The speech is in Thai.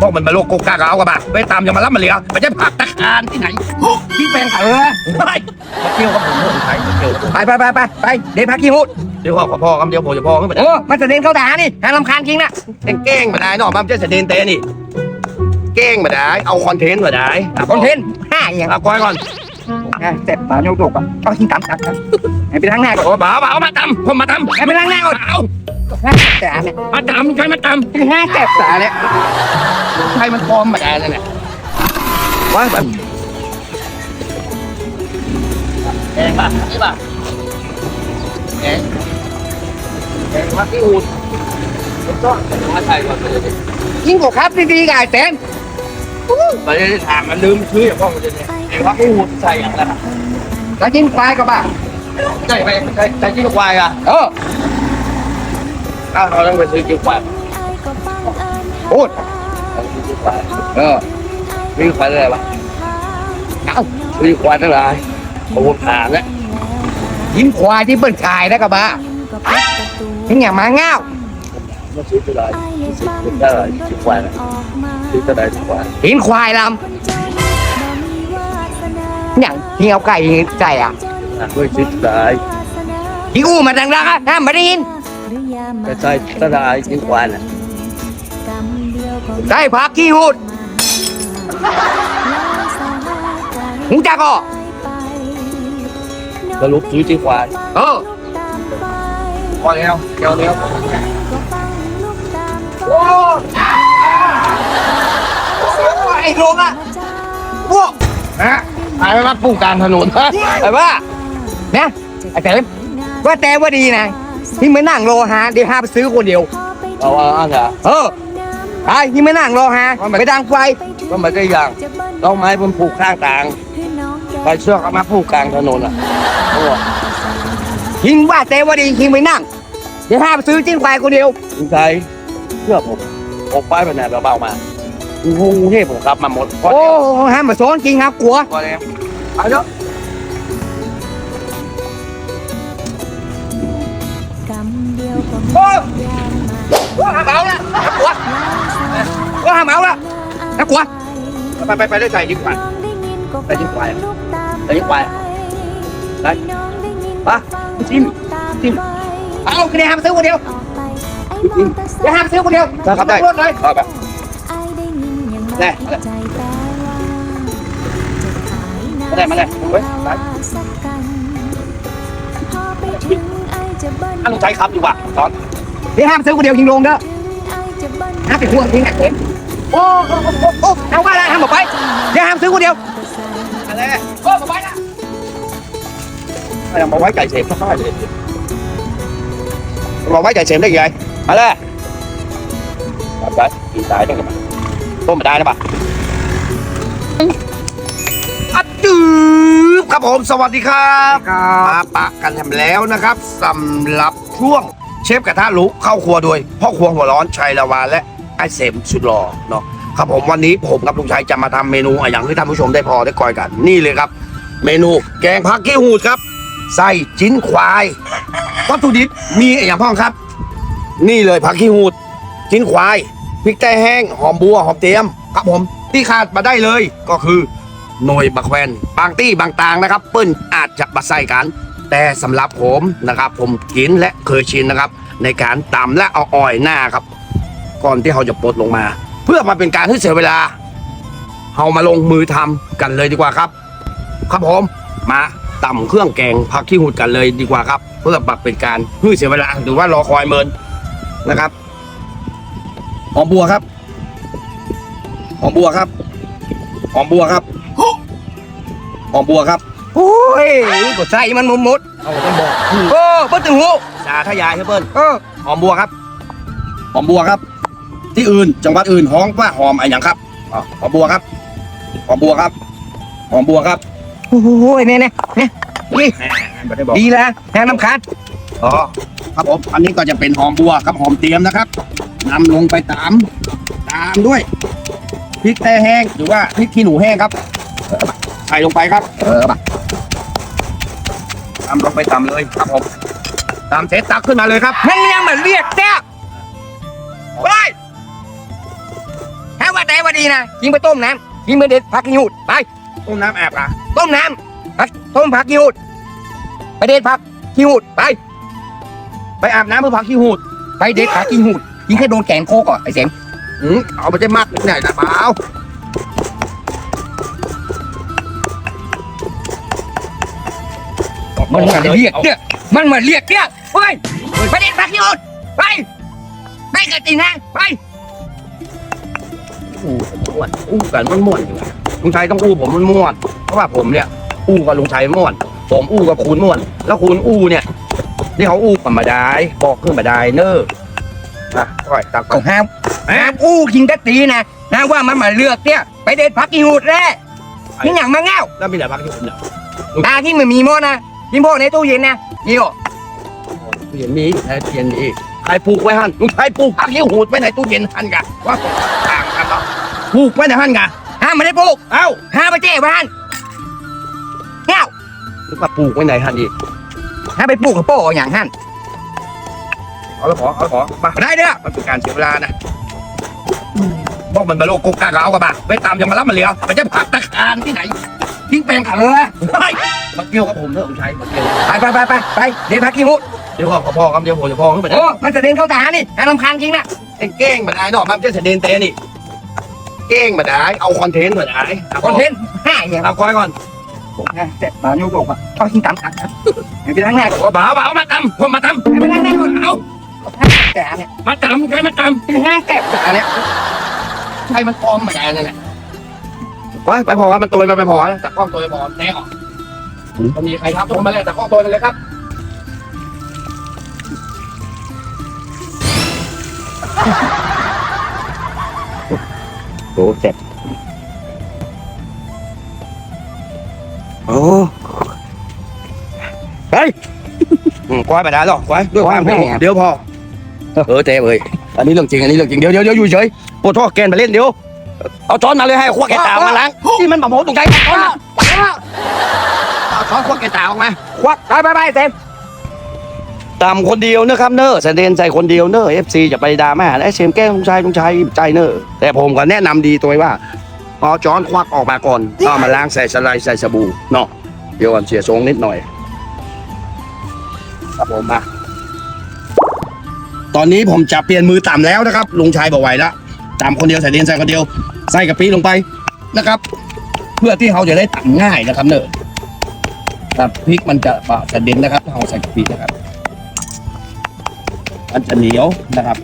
พวกมันมาโลกโกกากเอากระบะไปตามอย่ามารับมาเหลียวไม่ใช่ผักตะคานที่ไหนที่แปลงเออไปมาเที่ยวกับผมคนไทยมาเที่ยวไปไปไปไปไปเดี๋ยวพักขี้หูดเดี๋ยวพ่อกับพ่อคำเดียวผมจะพ่อขึ้นมาโอ้มันจะเดินเข้าด่านี่หาลำคาญจริงนะเแกล้งมาได้เนาะมันจะเสด็จเตะนี่แกล้งมาได้เอาคอนเทนต์มาได้คอนเทนต์ห้าอย่างเอาก้อยก่อนเสร็จปาโยกก่อนเอาทิ้งตับตับให้ไปล้างหน้าก่อนโอ้บ่าวบ่าวมาตำผมมาตำให้ไปล้างหน้าก่อนเอาแต่เนี่ยมาตำใครมาตห้าแสบตาเนี่ยำ ใครมันพร้อมมาได้แล้วเนี่ยว่าแบบแกงป่ะนี่ป่ะแกงแกงพักที่อูดก็มาใส่ก่อนไปเลยยิ่งกว่าครับดีๆกับไอ้เต้นไปเลยถามมันลืมชื่ออย่างพ่อมันจะเนี่ยแกงพักที่อูดใส่อย่างไรแล้วกินควายก็บ้าใช่ไหมใช่ใช่ที่ลูกควายอะเอออ้าวเราต้องไปซื้อจิ้งควายพูด ซื้อจิ้งควายเออวิ่งควายอะไรวะเอาวิ่งควายทั้งหลายโอ้โหผ่านแล้วยิ้มควายที่เปิ้นขายนะกับบ้าถึงอย่างมาเง่ามาซื้อเท่าไหร่ซื้อได้หลายจิ้งควายนะซื้อเท่าไหร่จิ้งควายหินควายลำอย่างที่เอาไก่ใจอะด้วยซื้อเท่าไหร่ที่อู้มาดังๆอะห้ามไม่ได้ยินแต่ใช่เท่าไหร่จิ้งควายน่ะ ได้พักขี้หูดหูจักอะสรุปซื้อจิ้งควายเออพอแล้วเดี๋ยวเดี๋ยวโอ้ไอ้โลงอะพวกนะหายไปมาปูกลางถนนฮะไอ้ว่าเนี่ยไอ้เต้นว่าแต่ว่าดีนะที่ไม่นั่งรอหาเดี๋ยวหาไปซื้อคนเดียวเอาว่าอันเหรอเออ ไอ้ที่ไม่นั่งรอหาไปดังไฟก็ไม่ได้อย่างต้องไม้ผมผูกข้างทางไปเชือกเอามาผูกกลางถนนอะโอ้ยิงว่าแต่ว่าดียิงไม่นั่ง เดี๋ยวหาไปซื้อจิ้นไฟคนเดียวยิงใจเชื่อผมผมไปไปไหนเบาๆมากูงงเทพผมกลับมาหมดพอโอ้แล้วห้ามมาซ้อนจริงครับกลัวพอแล้วไปเถอะโอ้ว่าหาเมาละกลัว ว่าหาเมาละน่ากลัวไปไปไปได้ใจยิ่งกว่าได้ยินควายได้ยิ่งกว่าได้ปะจิ้มจิ้มเอาคะแนนห้าไปซื้อคนเดียวเดี๋ยวเดี๋ยวหาไปซื้อคนเดียวได้ครับได้รถเลยเอาไปได้ได้มาเลยเว้ยไปถ้าลุงใจครับดีกว่าตอนเดี๋ยวหาไปซื้อคนเดียวยิงลงเด้อ หาไปทั่วทิ้งอะเห็นโอ้โอ้โอ้โอ้เอาว่าอะไรห้ามบอกไปเดี๋ยวหาไปซื้อคนเดียวอะไรโอ้บอกไปนะยังมาไว้ไก่เสมก็ได้เลยมาไว้ไก่เสมได้ยังไงมาเลยมาไปกินตายได้ไหมต้มมาได้นะปะอัดจืบครับผมสวัสดีครับมาปะกันทำแล้วนะครับสำหรับช่วงเชฟกระทะลุเข้าครัวโดยพ่อครัวหัวร้อนชัยละวานและ ไอเสมสุดหล่อเนาะครับผมวันนี้ผมกับลุงชัยจะมาทำเมนูอย่างที่ท่านผู้ชมได้พอได้กอยกัน นี่เลยครับ เมนูแกงผักกี้หูดครับไส้จิ้นควายวัตถุดิบมีอย่างพ่องครับ นี่เลยผักขี้หูดจิ้นควายพริกแต้แห้งหอมบัวหอมเตียมครับผมที่ขาดมาได้เลยก็คือหน่วยบักแวนบางตี้บางตางนะครับ เปิ้ลอาจจะมาใส่กัน แต่สำหรับผมนะครับ ผมกินและเคยชินนะครับ ในการตำและเอาอ่อยหน้าครับ ก่อนที่เขาจะปลดลงมา เพื่อมาเป็นการให้เสียเวลาเรามาลงมือทำกันเลยดีกว่าครับ ครับผมมาตำเครื่องแกงผักขี้หูดกันเลยดีกว่าครับ เพื่อปรับเป็นการเพื่อเสียเวลาหรือว่ารอคอยเมินนะครับหอมบัวครับหอมบัวครับหอมบัวครับหอมบัวครับโอ้ยกดใส่มันมุดมุดเอาต้องบอกโอ้เปิ้ลถึงหูจ่าทยายครับเปิ้ลเออหอมบัวครับหอมบัวครับ ที่อื่น จังหวัดอื่นห้องว่าหอมอะไรอย่างครับอ๋อหอมบัวครับหอมบัวครับหอมบัวครับโอ้ยเนี่ยเนี่ยเนี่ยนี่แหมไม่ได้บอกดีแล้วแทนน้ำคัดอ๋อครับผมอันนี้ก็จะเป็นหอมบัวครับหอมเตรียมนะครับนำลงไปตามตามด้วยพริกแต้แห้งหรือว่าพริกขี้หนูแห้งครับใส่ลงไปครับ เออมาตามลงไปตามเลยครับผมตามเสร็จตักขึ้นมาเลยครับมันยังมาเรียกแจ๊ก ว่าแต่ว่าดีนะทิ้งไปต้มน้ำทิ้งไปเด็ดผักขี้หูดไปต้มน้ำแอบอะต้มน้ำผักต้มผักขี้หูดไปเด็ดผักขี้หูดไป ไปอาบน้ำเพื่อพักขี้หูดไปเด็ดผักขี้หูดยิงแค่โดนแกงโคกอะไอ้เสมอืมเอาไปจะมักไหนนะเปล่ามันมาเรียกเนี่ยมันมาเรียกเนี่ยไปไปเด็ดผักขี้หูดไปไปกระตินะไป อู้ม่วนอู้กันมันม่วนอยู่อะลุงชัยต้องอู้ผมมันม่วนเพราะว่าผมเนี่ย อู้กับลุงชัยม่วน ผมอู้กับคุณม่วน แล้วคุณอู้เนี่ยนี่เขาอู้กับมาได้บอกขึ้นมาได้เนอะนะก่อยตักก่อนห้ามห้ามอู้กินกะตีนะนะว่ามันมาเลือกเนี่ยไปเด็ดผักขี้หูดแร่นี่อย่างมาแง้วแล้วมีแต่พักขี้หูดเนี่ยตาที่มันมีหมดนะกินพวกในตู้เย็นนะนี่โอตู้เย็นมีแท้เทียนนี่ใครปลูกไว้หันลุงชัยปลูกพักขี้หูดไว้ในตู้เย็นหันกะว่า ต่างกันเนาะปลูกไว้ในหันกะห้ามไม่ได้ปลูก เอ้าห้ามไปเจ๊บ้านเง้านึกว่าปลูกไว้ไหนหันอีกห้ามไปปลูกกับโป้อย่างหันเอาแล้วขอเอาแล้วขอมาได้เด้อมันเป็นการเสียเวลานะบอกมันมาโลกกุกกากเอากระบะไปตามยังมารับมันเหลียวมันจะผักตะคานที่ไหนทิ้งแปลงขันเลยเฮ้ยมาเกี่ยวกับผมเถอะผมใช้มาเกี่ยวไปไปไปไปไปเดี๋ยวพักขี้มุดเดี๋ยวพ่อกับพ่อครับเดี๋ยวผมจะพ่อขึ้นไปโอ้มันจะเดินเข้าทหารนี่น่ารำคาญจริงนะเก้งมาได้เนาะมันจะเสด็จเตนี่ เก้งมาได้เอาคอนเทนต์มาได้คอนเทนต์ห้าอย่างเอาคอยก่อนเจ็บปากนิ้วโป่งอะเอาทิ้งตามกันให้ไปล้างหน้าก่อนว่าบ่าวบ่าวมาตำผมมาตให้ไปล้างหน้าก่อนำเอาแต่เนี่ยมาตำใครมาตไปล้างหน้าแก็บแต่เนี่ยำใครมันปลอมมาได้นั่นแหละไปไปพอครับมันตัวมันไปพอแล้วแต่กล้องตัวไปพอแน่ออกมันมีใครทับตัวมาแล้วแต่กล้องตัวนั่นเลยครับ โอ้เจ็บโอ้อืมควายไปได้หรอควายด้วยความควายแม่เดี๋ยวพอ เออเจ๊เอ้ยอันนี้เรื่องจริง อันนี้เรื่องจริง เดี๋ยวเดี๋ยวเดี๋ยวอยู่เฉยปวดท้อแกนไปเล่นเดี๋ยว เอาช้อนมาเลยให้ควักแกตามาล้างที่มันบะโมตรงใจช้อนเอาช้อนควักแกตาออกมา ควักไปไปไปเต็ม ตามคนเดียวนะครับเนอะแสดงใจคนเดียวเนอะเอฟซีจะไปด่าแม่ไอ้เชมแกล้งลุงชายลุงชายใจเนอะแต่ผมก็แนะนำดีตัวว่าเอาช้อนควักออกมาก่อนก็มาล้างใส่สไลด์ใส่สบู่เนาะเดี๋ยวก่อนเสียทรงนิดหน่อยครับผมมาตอนนี้ผมจะเปลี่ยนมือต่ำแล้วนะครับลุงชายบอกไหวแล้วต่ำคนเดียวใส่เดียนใส่คนเดียวใส่กะปิลงไปนะครับ เพื่อที่เขาจะได้ต่ำง่ายนะครับเนอะครับพริกมันจะบะจะเด่นนะครับถ้าเราใส่กะปินะครับ มันจะเหนียวนะครับ